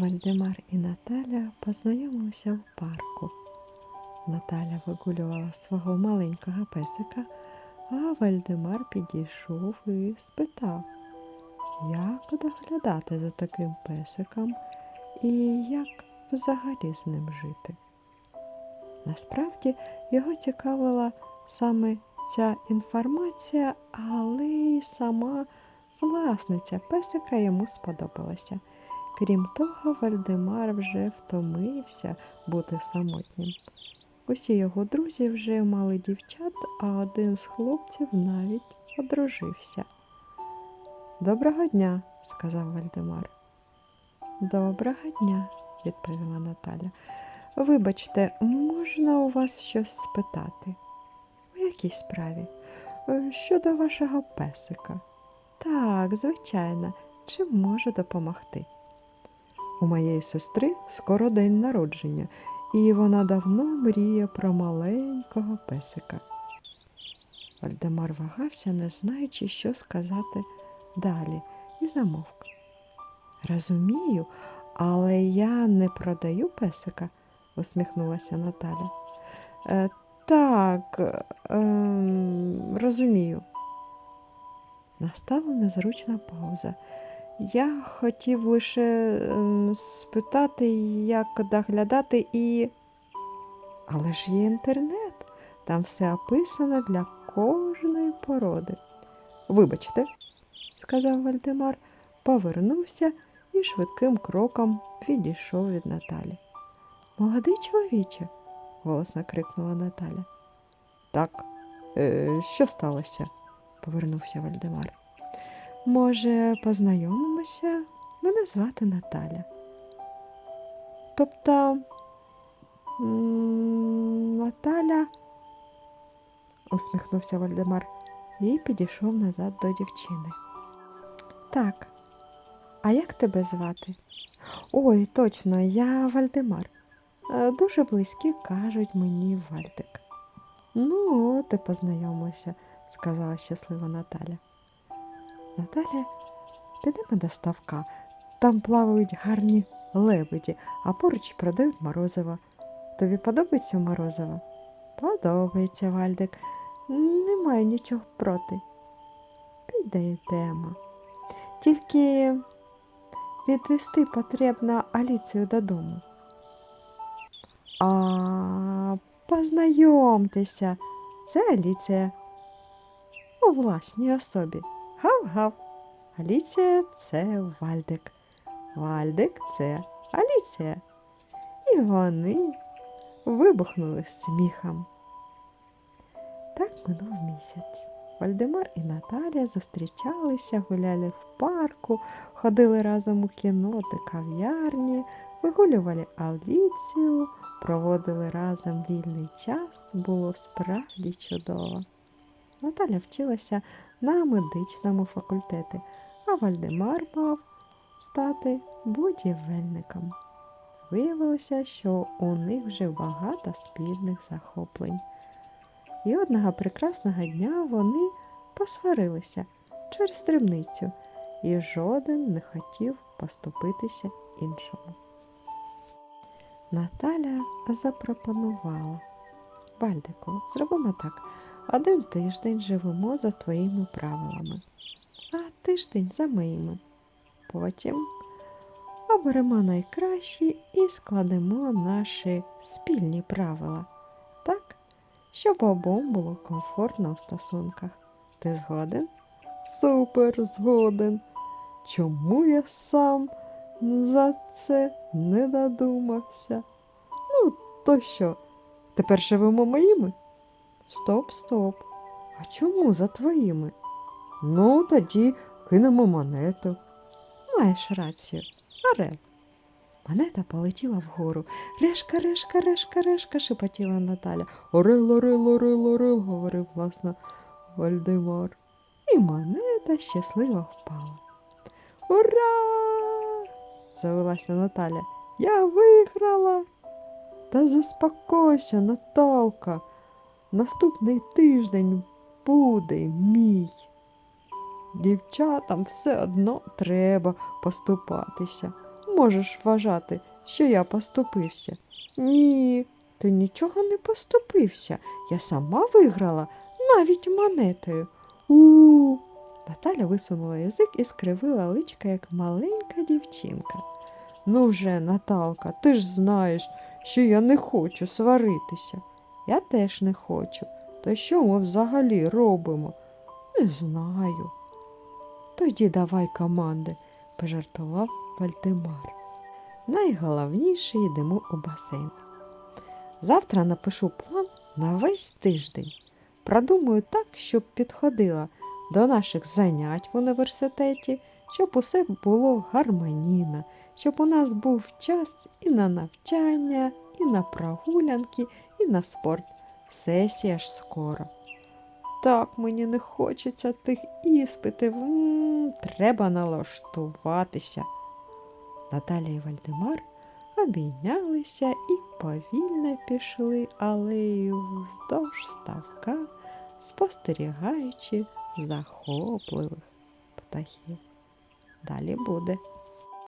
Вальдемар і Наталя познайомилися в парку. Наталя вигулювала свого маленького песика, а Вальдемар підійшов і спитав, як доглядати за таким песиком і як взагалі з ним жити. Насправді його цікавила саме ця інформація, але й сама власниця песика йому сподобалася. Крім того, Вальдемар вже втомився бути самотнім. Усі його друзі вже мали дівчат, а один з хлопців навіть одружився. Доброго дня, сказав Вальдемар. Доброго дня, відповіла Наталя. Вибачте, можна у вас щось спитати? У якій справі? «Е, Щодо вашого песика. Так, звичайно, чим можу допомогти? У моєї сестри скоро день народження, і вона давно мріє про маленького песика. Вальдемар вагався, не знаючи, що сказати далі, і замовк. Розумію, але я не продаю песика, усміхнулася Наталя. «Е, так, ем, розумію. Настала незручна пауза. Я хотів лише ем, спитати, як доглядати і. Але ж є інтернет, там все описано для кожної породи. Вибачте, сказав Вальдемар, повернувся і швидким кроком відійшов від Наталі. Молодий чоловіче, голосно крикнула Наталя. Так, е, що сталося? повернувся Вальдемар. Може, познайомимося? Мене звати Наталя. Тобто Наталя, усміхнувся Вальдемар і підійшов назад до дівчини. Так, а як тебе звати? Ой, точно, я Вальдемар. Е, Дуже близькі кажуть мені Вальдик. Ну, от і познайомилися, сказала щаслива Наталя. Наталя, підемо до ставка. Там плавають гарні лебеді, а поруч продають морозиво. Тобі подобається морозиво? Подобається, Вальдик. Немає нічого проти. Підійдемо. Тільки відвести потрібно Аліцію додому. А познайомтеся, це Аліція. У власній особі. Гав-гав. Аліція це Вальдик. Вальдик це Аліція. І вони вибухнули сміхом. Так минув місяць. Вальдемар і Наталя зустрічалися, гуляли в парку, ходили разом у кіно та кав'ярні, вигулювали Аліцію, проводили разом вільний час, було справді чудово. Наталя вчилася на медичному факультеті, а Вальдемар мав стати будівельником. Виявилося, що у них вже багато спільних захоплень. І одного прекрасного дня вони посварилися через дрібницю, і жоден не хотів поступитися іншому. Наталя запропонувала Вальдику, зробимо так. Один тиждень живемо за твоїми правилами, а тиждень за моїми. Потім оберемо найкращі і складемо наші спільні правила, так, щоб обом було комфортно у стосунках. Ти згоден? Супер, згоден. Чому я сам за це не додумався? Ну, то що, тепер живемо моїми? Стоп, стоп. А чому за твоїми? Ну, тоді кинемо монету. Маєш рацію. Орел. Монета полетіла вгору. Решка, решка, решка, решка, шепотіла Наталя. Орел, орел, орел, орел, говорив власно Вальдемар. І монета щасливо впала. Ура! завелася Наталя. Я виграла. Та заспокойся, Наталка. Наступний тиждень буде мій. Дівчатам все одно треба поступатися. можеш вважати, що я поступився? Ні, ти нічого не поступився. Я сама виграла навіть монетою. У. Наталя висунула язик і скривила личка, як маленька дівчинка. Ну вже, Наталка, ти ж знаєш, що я не хочу сваритися. Я теж не хочу. То що ми взагалі робимо? Не знаю. Тоді давай команди, пожартував Вальдемар. Найголовніше йдемо у басейн. Завтра напишу план на весь тиждень. Продумаю так, щоб підходила до наших занять в університеті, щоб усе було гармонійно, щоб у нас був час і на навчання, і на прогулянки, і на спорт. Сесія ж скоро. Так мені не хочеться тих іспитів. М, Треба налаштуватися. Наталя і Вальдемар обійнялися і повільно пішли алею вздовж ставка, спостерігаючи захопливих птахів. Далі буде.